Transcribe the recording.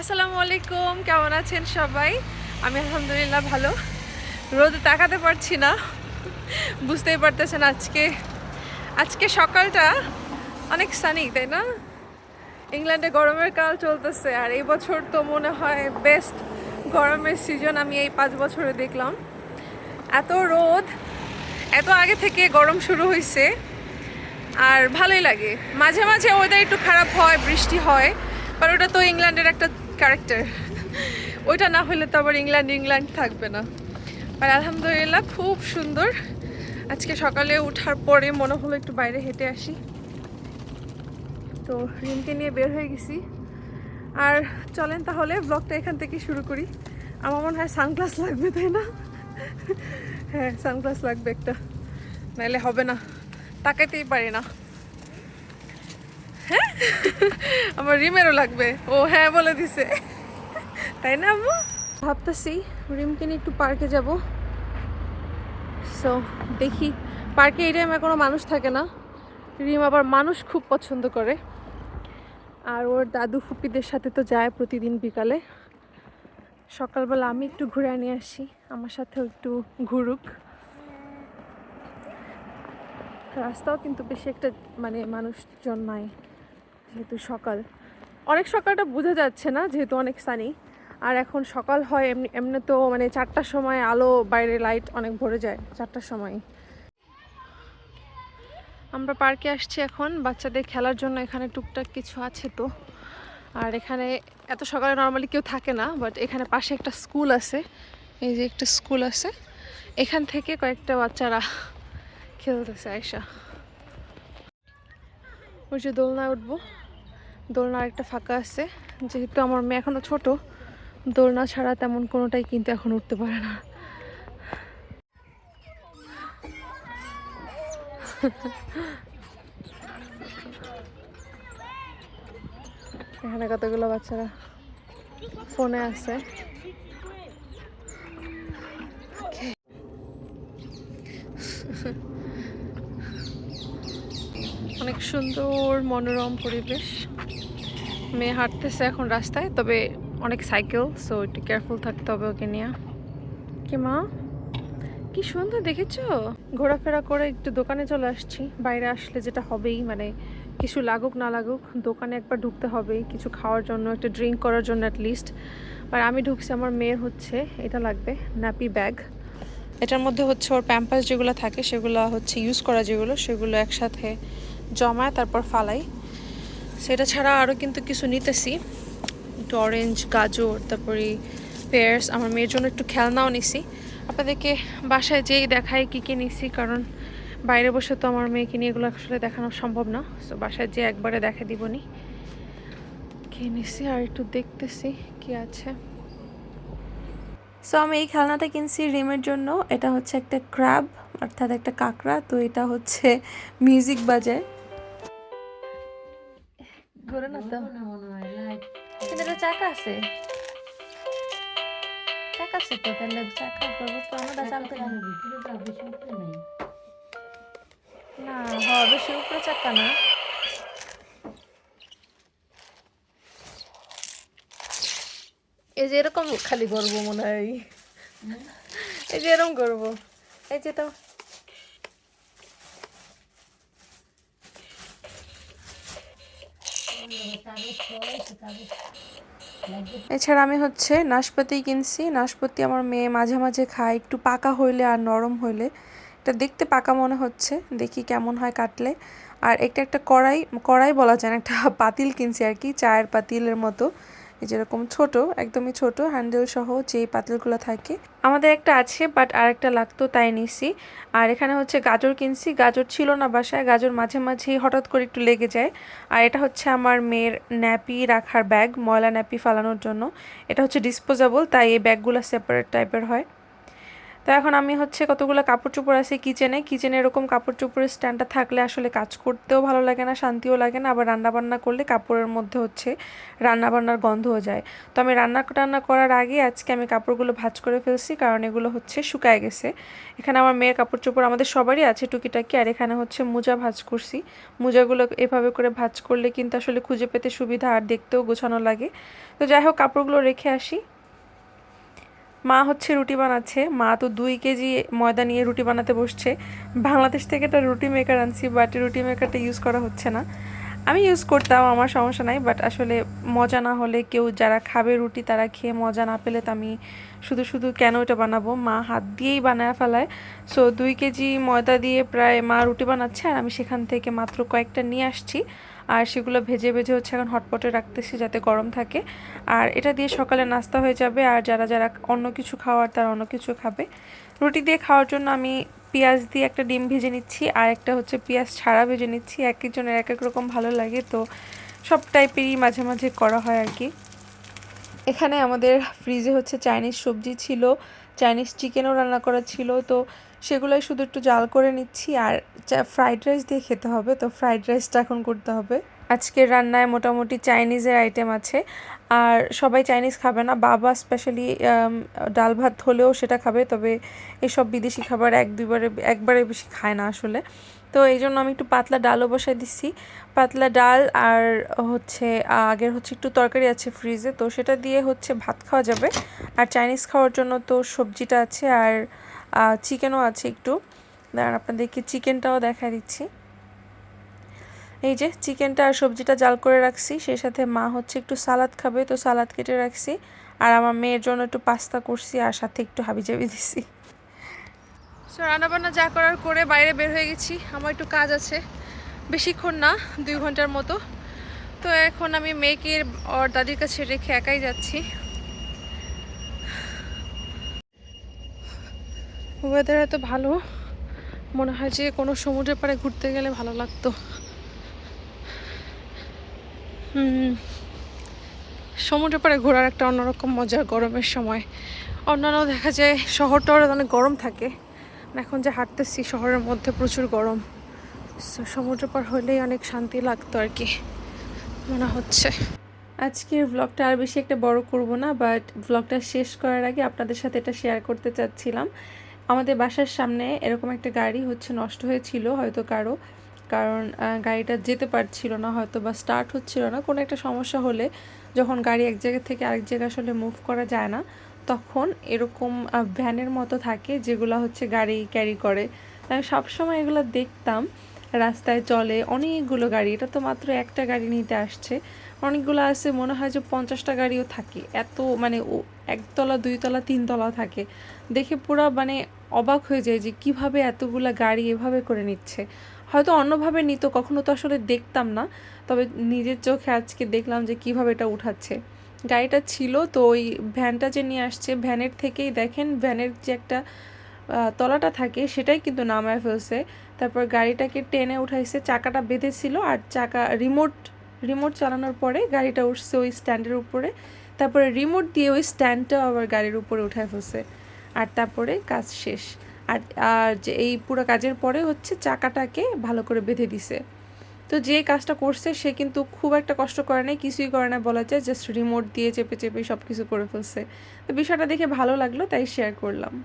আসসালামু আলাইকুম, কেমন আছেন সবাই? আমি আলহামদুলিল্লাহ ভালো। রোদে তাকাতে পারছি না, বুঝতেই পারতেছেন আজকে। আজকে সকালটা অনেক সানি তাই না? ইংল্যান্ডে গরমের কাল চলতেছে, আর এই বছর তো মনে হয় বেস্ট গরমের সিজন আমি এই পাঁচ বছরে দেখলাম। এত রোদ, এত আগে থেকে গরম শুরু হয়েছে আর ভালোই লাগে। মাঝে মাঝে ওয়েদার একটু খারাপ হয়, বৃষ্টি হয় বাট ওটা তো ইংল্যান্ডের একটা ক্যারেক্টার ওইটা না হলে তো আবার ইংল্যান্ড ইংল্যান্ড থাকবে না। আর আলহামদুলিল্লাহ খুব সুন্দর। আজকে সকালে ওঠার পরে মনে হলো একটু বাইরে হেঁটে আসি। তো রিমকে নিয়ে বের হয়ে গেছি। আর চলেন তাহলে ব্লগটা এখান থেকে শুরু করি। আমার মনে হয় সানগ্লাস লাগবে, তাই না? হ্যাঁ সানগ্লাস লাগবে একটা। নাহলে হবে না। তাকাইতেই পারি না। হ্যাঁ? আমার রিমেরও লাগবে। ও হ্যাঁ বলে দিছে। তাই না, আম্মু? ভাবতেছি রিমকে নিয়ে একটু পার্কে যাব। সো দেখি। পার্কে এই টাইমে কোনো মানুষ থাকে না। রিম আবার মানুষ খুব পছন্দ করে। আর ওর দাদু ফুপিদের সাথে তো যায় প্রতিদিন বিকালে। সকালবেলা আমি একটু ঘুরে নিয়ে আসি। আমার সাথেও একটু ঘুরুক। রাস্তাও কিন্তু বেশি একটা মানে মানুষজন নাই। যেহেতু সকাল। অনেক সকালটা বোঝা যাচ্ছে না, যেহেতু অনেক সানি আর এখন সকাল হয়, এমনি এমনি তো মানে চারটার সময় আলো, বাইরে লাইট অনেক ভরে যায়, চারটার সময়। আমরা পার্কে আসছি এখন, বাচ্চাদের খেলার জন্য এখানে টুকটাক কিছু আছে তো। আর এখানে এত সকালে নর্মালি কেউ থাকে না বাট এখানে পাশে একটা স্কুল আছে। এই যে একটা স্কুল আছে। এখান থেকে কয়েকটা বাচ্চারা খেলতেছে আয়সা ওই যে দোলনায় উঠবো। দোলনার একটা ফাঁকা আছে। যেহেতু আমার মেয়ে এখনও ছোট, দোলনা ছাড়া তেমন কোনোটাই কিন্তু এখন উঠতে পারে না। এখানে কতগুলো বাচ্চারা ফোনে আছে? অনেক সুন্দর মনোরম পরিবেশ। মেয়ে হাঁটতেছে এখন রাস্তায়, তবে অনেক সাইকেল সো একটু কেয়ারফুল থাকতে হবে ওকে নিয়ে। কি মা? কি সুন্দর দেখেছ? ঘোরাফেরা করে একটু দোকানে চলে আসছি। বাইরে আসলে যেটা হবেই মানে কিছু লাগুক, না লাগুক, দোকানে একবার ঢুকতে হবে, কিছু খাওয়ার জন্য, একটা ড্রিঙ্ক করার জন্য অ্যাটলিস্ট আর আমি ঢুকছি, আমার মেয়ের হচ্ছে, এটা লাগবে ন্যাপি ব্যাগ এটার মধ্যে হচ্ছে ওর প্যাম্পাস যেগুলো থাকে, সেগুলো হচ্ছে ইউজ করা যেগুলো, সেগুলো একসাথে জমায়, তারপর ফালাই। সেটা ছাড়া আরও কিন্তু কিছু নিতেছি। একটু অরেঞ্জ গাজর, তারপরে পেয়ার্স আমার মেয়ের জন্য একটু খেলনাও নিছি। আপনাদেরকে বাসায় যেই দেখায় কী কী নিছি, কারণ বাইরে বসে তো আমার মেয়েকে নিয়ে এগুলো আসলে দেখানো সম্ভব না। সো বাসায় যে একবারে দেখা দিবনি। কি নিছি আর একটু দেখতেছি কি আছে। সো আমি এই খেলনাটা কিনছি রিমের জন্য। এটা হচ্ছে একটা ক্র্যাব অর্থাৎ একটা কাঁকড়া। তো এটা হচ্ছে মিউজিক বাজায় না তো কিন্তু এটা চাকা আছে চাকা আছে তো তাহলে চাকা করব তো আমরা চালতে না হ্যাঁ বেশি উপরে চাকা না এই যে এরকম খালি করব মনে হয় এই যে এরকম করব এই যে তো এছাড়া আমি হচ্ছে নাশপাতি কিনছি। নাশপাতি আমার মেয়ে মাঝে মাঝে খায়। একটু পাকা হইলে আর নরম হইলে। এটা দেখতে পাকা মনে হচ্ছে। দেখি কেমন হয় কাটলে। আর একটা একটা কড়াই কড়াই বলা যায় না, একটা পাতিল কিনছি আর কি, চায়ের পাতিলের মতো। এই যেরকম ছোট, একদমই ছোট হ্যান্ডেল সহ যে পাতিলগুলো থাকে। আমাদের একটা আছে বাট আরেকটা লাগতো তাই নিছি। আর এখানে হচ্ছে গাজর কিনছি। গাজর ছিল না বাসায়, গাজর মাঝে মাঝেই হঠাৎ করে একটু লেগে যায়। আর এটা হচ্ছে আমার মেয়ের ন্যাপি রাখার ব্যাগ ময়লা ন্যাপি ফালানোর জন্য। এটা হচ্ছে ডিসপোজেবল তাই এই ব্যাগগুলো সেপারেট টাইপের হয়। তো এখন আমি হচ্ছে কতগুলো কাপড় চোপড় আছে কিচেনে। কিচেনে এরকম কাপড় চোপড়ের স্ট্যান্ডটা থাকলে আসলে কাজ করতেও ভালো লাগে না, শান্তিও লাগে না। আবার রান্না বান্না করলে কাপড়ের মধ্যে হচ্ছে রান্না বান্নার গন্ধও যায়। তো আমি রান্না টান্না করার আগে আজকে আমি কাপড়গুলো ভাজ করে ফেলছি, কারণ এগুলো হচ্ছে শুকায় গেছে। এখানে আমার মেয়ের কাপড় চোপড় আমাদের সবারই আছে টুকিটাকি, আর এখানে হচ্ছে মোজা ভাজ করছি। মোজাগুলো এভাবে করে ভাজ করলে কিন্তু আসলে খুঁজে পেতে সুবিধা আর দেখতেও গোছানো লাগে। তো যাই হোক, কাপড়গুলো রেখে আসি। মা হচ্ছে রুটি বানাচ্ছে। মা তো দুই কেজি ময়দা নিয়ে রুটি বানাতে বসছে। বাংলাদেশ থেকে একটা রুটি মেকার আনছি বাট রুটি মেকারটা ইউজ করা হচ্ছে না। আমি ইউজ করতাম, আমার সমস্যা নাই বাট আসলে মজা না হলে কেউ যারা খাবে রুটি, তারা খেয়ে মজা না পেলে তো আমি শুধু শুধু কেন এটা বানাবো? মা হাত দিয়েই বানায় ফেলায়। সো দুই কেজি ময়দা দিয়ে প্রায় মা রুটি বানাচ্ছে, আর আমি সেখান থেকে মাত্র কয়েকটা নিয়ে আসছি। আর সেগুলো ভেজে ভেজে হচ্ছে এখন হটপটে রাখতেছি যাতে গরম থাকে। আর এটা দিয়ে সকালে নাস্তা হয়ে যাবে আর যারা যারা অন্য কিছু খাওয়ার তারা অন্য কিছু খাবে। রুটি দিয়ে খাওয়ার জন্য আমি পেঁয়াজ দিয়ে একটা ডিম ভেজে নিচ্ছি আর একটা হচ্ছে পেঁয়াজ ছাড়া ভেজে নিচ্ছি। এক একজনের এক এক রকম ভালো লাগে তো সব টাইপেরই মাঝে মাঝে করা হয় আর কি। এখানে আমাদের ফ্রিজে হচ্ছে চাইনিজ সবজি ছিল চাইনিজ চিকেনও রান্না করা ছিল। তো সেগুলোই শুধু একটু জাল করে নিচ্ছি আর ফ্রাইড রাইস দিয়ে খেতে হবে। তো ফ্রাইড রাইসটা এখন করতে হবে। আজকের রান্নায় মোটামুটি চাইনিজের আইটেম আছে। আর সবাই চাইনিজ খাবে না। বাবা স্পেশালি ডাল ভাত হলেও সেটা খাবে। তবে এসব বিদেশি খাবার এক, দুইবারে, একবারে বেশি খায় না আসলে। তো এই জন্য আমি একটু পাতলা ডালও বসাই দিচ্ছি। পাতলা ডাল আর হচ্ছে, আগের হচ্ছে একটু তরকারি আছে ফ্রিজে তো সেটা দিয়ে হচ্ছে ভাত খাওয়া যাবে। আর চাইনিজ খাওয়ার জন্য তো সবজিটা আছে। আর চিকেনও আছে একটু। দাঁড়ান, আপনাদেরকে চিকেনটাও দেখা দিচ্ছি। এই যে চিকেনটা আর সবজিটা জাল করে রাখছি। সেই সাথে মা হচ্ছে একটু সালাদ খাবে, তো সালাদ কেটে রাখছি। আর আমার মেয়ের জন্য একটু পাস্তা করছি আর সাথে একটু হাবিজাবি দিছি। সো রান্নাবান্না যা করার করে বাইরে বের হয়ে গেছি। আমার একটু কাজ আছে। বেশিক্ষণ না, দুই ঘণ্টার মতো। তো এখন আমি মেয়েকে ওর দাদির কাছে রেখে একাই যাচ্ছি। ওয়েদার এত ভালো। মনে হয় যে কোনো সমুদ্রের পাড়ে ঘুরতে গেলে ভালো লাগতো। সমুদ্রের পাড়ে ঘোরার একটা অন্যরকম মজা গরমের সময়। অন্যান্য দেখা যায় শহর টহরে অনেক গরম থাকে। এখন যে হাঁটতেছি, শহরের মধ্যে প্রচুর গরম। সমুদ্র পার হলেই অনেক শান্তি লাগতো আর কি, মনে হচ্ছে। আজকের ব্লগটা আর বেশি একটা বড় করব না বাট ব্লগটা শেষ করার আগে আপনাদের সাথে এটা শেয়ার করতে চাচ্ছিলাম। আমাদের বাসার সামনে এরকম একটা গাড়ি হচ্ছে নষ্ট হয়েছিল হয়তো কারও, কারণ গাড়িটা যেতে পারছিল না হয়তো বা স্টার্ট হচ্ছিল না। কোনো একটা সমস্যা হলে যখন গাড়ি এক জায়গা থেকে আরেক জায়গায় আসলে মুভ করা যায় না, তখন এরকম ভ্যানের মতো থাকে যেগুলো হচ্ছে গাড়ি ক্যারি করে। আমি সবসময় এগুলো দেখতাম, রাস্তায় চলে অনেকগুলো গাড়ি। এটা তো মাত্র একটা গাড়ি নিতে আসছে। অনেকগুলো আছে, মনে হয় যে পঞ্চাশটা গাড়িও থাকে। এত মানে একতলা, দুইতলা তিনতলা থাকে। দেখে পুরো মানে অবাক হয়ে যায় যে কীভাবে এতগুলা গাড়ি এভাবে করে নিচ্ছে। হয়তো অন্যভাবে নিত, কখনো তো আসলে দেখতাম না। তবে নিজের চোখে আজকে দেখলাম যে কীভাবে এটা উঠাচ্ছে। গাড়িটা ছিল তো ওই ভ্যানটা যে নিয়ে আসছে, ভ্যানের থেকেই দেখেন, ভ্যানের যে একটা তলাটা থাকে সেটাই কিন্তু নামায় ফেলছে। তারপর গাড়িটাকে টেনে উঠাইছে, চাকাটা বেঁধেছিল আর চাকা, রিমোট রিমোট চালানোর পরে গাড়িটা উঠছে ওই স্ট্যান্ডের উপরে। তারপরে রিমোট দিয়ে ওই স্ট্যান্ডটা আবার গাড়ির উপরে উঠায় ফেলছে। আর তারপরে কাজ শেষ। আর আর যে এই পুরো কাজের পরে হচ্ছে চাকাটাকে ভালো করে বেঁধে দিছে। তো যে কাজটা করছে সে কিন্তু খুব একটা কষ্ট করে নাই, কিছুই করে না বলা যায় জাস্ট রিমোট দিয়ে চেপে চেপে সব কিছু করে ফেলছে। তো বিষয়টা দেখে ভালো লাগল, তাই শেয়ার করলাম।